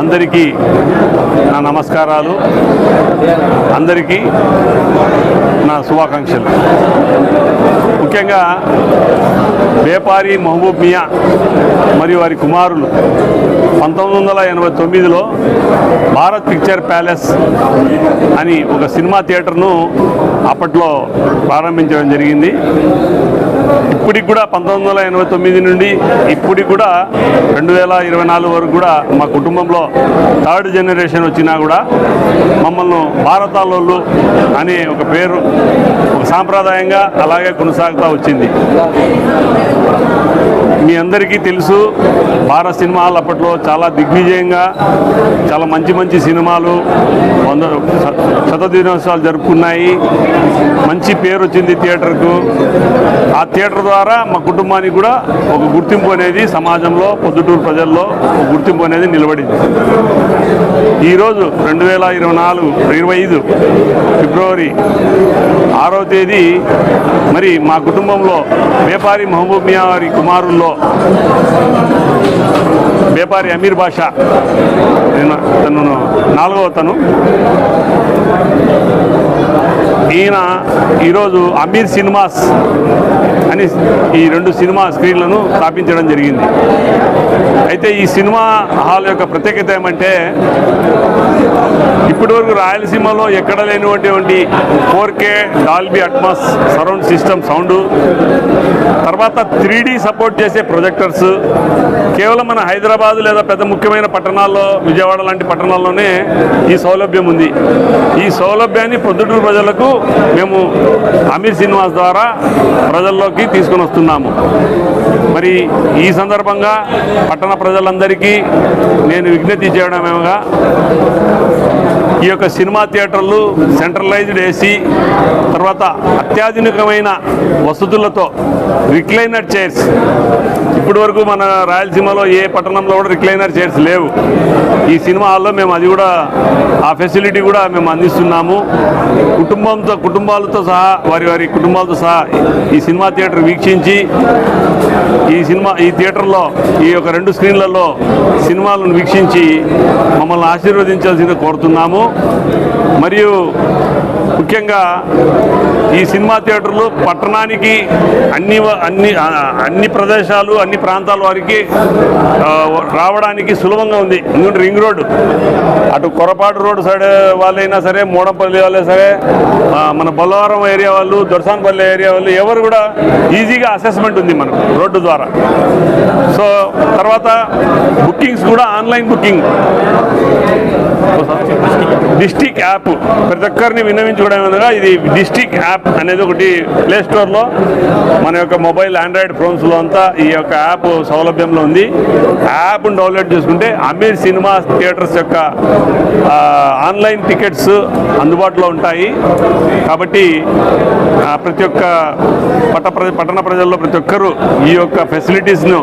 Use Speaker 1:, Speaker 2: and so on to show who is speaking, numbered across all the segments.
Speaker 1: అందరికీ నా నమస్కారాలు. అందరికీ నా శుభాకాంక్షలు. ముఖ్యంగా వ్యాపారి మహబూబ్ మియా మరియు వారి కుమారులు పంతొమ్మిది వందల ఎనభై తొమ్మిదిలో భారత్ పిక్చర్ ప్యాలెస్ అని ఒక సినిమా థియేటర్ను అప్పట్లో ప్రారంభించడం జరిగింది. ఇప్పటికి కూడా పంతొమ్మిది వందల ఎనభై తొమ్మిది నుండి ఇప్పటికి కూడా రెండు వేల ఇరవై నాలుగు వరకు కూడా మా కుటుంబంలో థర్డ్ జనరేషన్ వచ్చినా కూడా మమ్మల్ని భారతాలోళ్ళు అనే ఒక పేరు ఒక సాంప్రదాయంగా అలాగే కొనసాగుతూ వచ్చింది. మీ అందరికీ తెలుసు భారత సినిమాలు అప్పట్లో చాలా దిగ్విజయంగా చాలా మంచి మంచి సినిమాలు వంద శత దినోత్సవాలు జరుపుకున్నాయి. మంచి పేరు వచ్చింది థియేటర్కు. ఆ థియేటర్ ద్వారా మా కుటుంబానికి కూడా ఒక గుర్తింపు అనేది సమాజంలో పొద్దుటూరు ప్రజల్లో ఒక గుర్తింపు అనేది నిలబడింది. ఈరోజు రెండు వేల ఇరవై నాలుగు ఇరవై ఐదు ఫిబ్రవరి ఆరో తేదీ మరి మా కుటుంబంలో వ్యాపారి మహబూబ్ మియా వారి కుమారుల్లో వ్యాపారి అమీర్ బాషా నేను తను నాలుగవ తను. ఈయన ఈరోజు అమీర్ సినిమాస్ అని ఈ రెండు సినిమా స్క్రీన్లను స్థాపించడం జరిగింది. అయితే ఈ సినిమా హాల్ యొక్క ప్రత్యేకత ఏమంటే ఇప్పటివరకు రాయలసీమలో ఎక్కడ లేనివంటి four K Dolby Atmos surround system sound తర్వాత త్రీ సపోర్ట్ చేసే ప్రొజెక్టర్స్ కేవలం మన హైదరాబాద్ లేదా పెద్ద ముఖ్యమైన పట్టణాల్లో విజయవాడ లాంటి పట్టణాల్లోనే ఈ సౌలభ్యం ఉంది. ఈ సౌలభ్యాన్ని పొద్దుటూరు ప్రజలకు మేము అమీర్ శ్రీనివాస్ ద్వారా ప్రజల్లోకి తీసుకొని వస్తున్నాము. మరి ఈ సందర్భంగా పట్టణ ప్రజలందరికీ నేను విజ్ఞప్తి చేయడమేమగా ఈ యొక్క సినిమా థియేటర్లు సెంట్రలైజ్డ్ ఏసీ తర్వాత అత్యాధునికమైన వసతులతో రిక్లైనర్ చైర్స్. ఇప్పటి వరకు మన రాయలసీమలో ఏ పట్టణంలో కూడా రిక్లైనర్ చైర్స్ లేవు. ఈ సినిమా హాల్లో మేము అది కూడా ఆ ఫెసిలిటీ కూడా మేము అందిస్తున్నాము. కుటుంబంతో కుటుంబాలతో సహా వారి వారి కుటుంబాలతో సహా ఈ సినిమా థియేటర్ వీక్షించి ఈ సినిమా ఈ థియేటర్లో ఈ యొక్క రెండు స్క్రీన్లలో సినిమాలను వీక్షించి మమ్మల్ని ఆశీర్వదించాల్సింది కోరుతున్నాము. మరియు ముఖ్యంగా ఈ సినిమా థియేటర్లు పట్టణానికి అన్ని అన్ని అన్ని ప్రదేశాలు అన్ని ప్రాంతాల వారికి రావడానికి సులభంగా ఉంది. ఎందుకంటే రింగ్ రోడ్ అటు కొరపాటు రోడ్ సైడ్ వాళ్ళైనా సరే మూడంపల్లి వాళ్ళే సరే మన బొల్లవరం ఏరియా వాళ్ళు దొరసాన్పల్లి ఏరియా వాళ్ళు ఎవరు కూడా ఈజీగా అసెస్మెంట్ ఉంది మనకు రోడ్డు ద్వారా. సో తర్వాత బుకింగ్స్ కూడా ఆన్లైన్ బుకింగ్. District app. ప్రతి ఒక్కరిని విన్నవించుకోవడం ఇది డిస్టిక్ యాప్. యాప్ అనేది ఒకటి ప్లే స్టోర్లో మన యొక్క మొబైల్ ఆండ్రాయిడ్ ఫోన్స్లో అంతా ఈ యొక్క యాప్ సౌలభ్యంలో ఉంది. యాప్ను డౌన్లోడ్ చేసుకుంటే అమీర్ సినిమా థియేటర్స్ యొక్క ఆన్లైన్ టికెట్స్ అందుబాటులో ఉంటాయి. కాబట్టి ప్రతి ఒక్క పట్ట పట్టణ ప్రజల్లో ప్రతి ఒక్కరూ ఈ యొక్క ఫెసిలిటీస్ను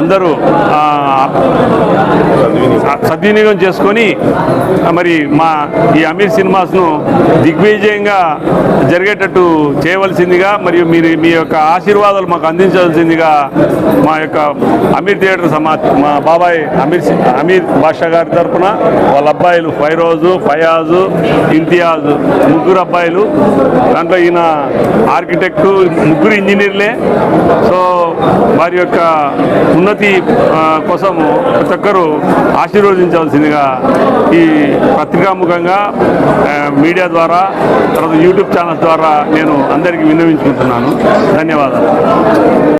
Speaker 1: అందరూ సద్వినియోగం చేసుకొని మరి మా ఈ అమీర్ సినిమాస్ను దిగ్విజయంగా జరిగేటట్టు చేయవలసిందిగా మరియు మీరు మీ యొక్క ఆశీర్వాదాలు మాకు అందించవలసిందిగా మా యొక్క అమీర్ థియేటర్ సమా మా బాబాయ్ అమీర్ అమీర్ బాషా గారి తరఫున వాళ్ళ అబ్బాయిలు ఫైరోజు ఫయాజు ఇంతియాజ్ ముగ్గురు అబ్బాయిలు దాంట్లో ఈయన ఆర్కిటెక్టు ముగ్గురు ఇంజనీర్లే. సో వారి యొక్క ఉన్నతి కోసం ప్రతి ప్రతి ఒక్కరూ ఆశీర్వదించవలసిందిగా ఈ పత్రికాముఖంగా మీడియా ద్వారా తర్వాత యూట్యూబ్ ఛానల్స్ ద్వారా నేను అందరికీ విన్నవించుకుంటున్నాను. ధన్యవాదాలు.